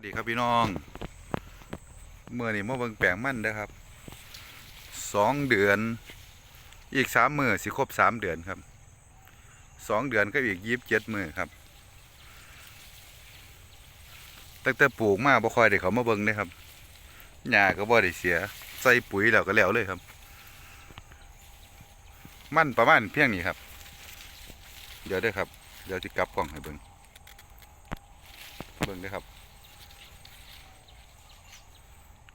วัสดีครับพี่น้องเมื่อนี้มาเบิ่งแปลงมั่นเด้อครับสองเดือน อีกสามมือสิครบสามเดือนครับสองเดือนก็อีกยี่สิบเจ็ดมือครับตั้งแต่ปลูกมาบ่คอยได้เขามาเบิ่งเลยครับหญ้าก็บ่ได้เสียใส่ปุ๋ยแล้วก็แล้วเลยครับ มั่นประมาณเพียงนี้ครับ เดี๋ยวด้อครับเดี๋ยวจะกลับกล้องให้เบิ่งเบิ่งด้อครับ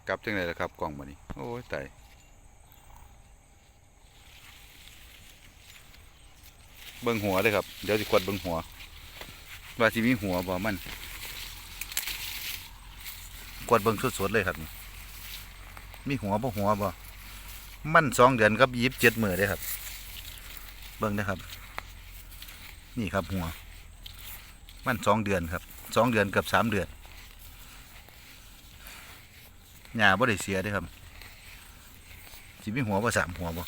กลับจังไดล่ะครับกล่องมานี่โอ้ยตายเบิ่งหัวเลยครับ เดี๋ยวสิกดเบิ่งหัว ว่าสิมีหัวบ่มันกดเบิ่งสดๆเลยครับนี่มีหัวบ่หัวบ่มันสองเดือนกับยีิบเจ็ดมือเลยครับ เบิ่งนะครับ นี่ครับหัว มันสองเดือนครับสองเดือนกับสามเดือน หญ้าบ่ได้เสียด้อครับสิมีหัวบ่สามหัวบ่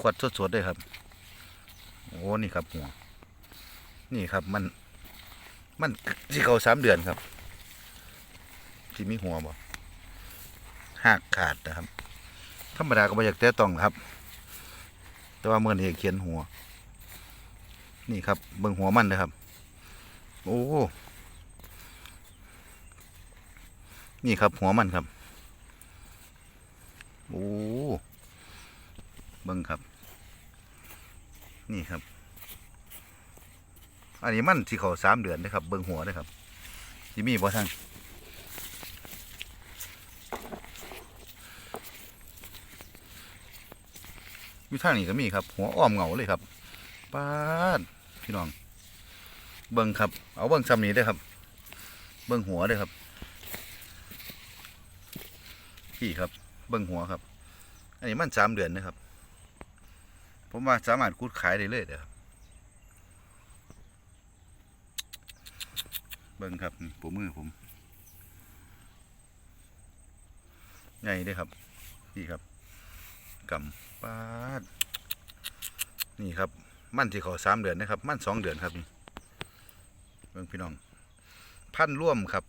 ขวดสดๆเลยครับ โอ้นี่ครับหัว นี่ครับมัน มันสิเขาสามเดือนครับสิมีหัวบ่หักขาดนะครับ ธรรมดาก็บ่อยากแต่ต้องครับ แต่ว่าเมื่อนี้เขียนหัว นี่ครับเบิ่งหัวมันนะครับ โอ้ นี่ครับหัวมันครับ โอ้เบิ่งครับ นี่ครับ อันนี้มันที่เขาสามเดือนนะครับ เบิ่งหัวนะครับจิมีบ่ท่านมีทางนี้ก็มีครับ หัวอ้อมเหงาเลยครับป้าดพี่น้อง เบิ้งครับ เอาเบิ้งซ้ำนี้ได้ครับ เบิ้งหัวได้ครับ พี่ครับ เบิ้งหัวครับ อันนี้มันสามเดือนนะครับ ผมว่าสามารถคูดขายได้เลยเด้อครับ เบิ้งครับนี่ปูมือผมใหญ่ด้ครับ พี่ครับกำปาดนี่ครับ มันที่ขาสามเดือนนะครับ มันสองเดือนครับนี่ เบิ่งพี่น้อง พันร่วมครับ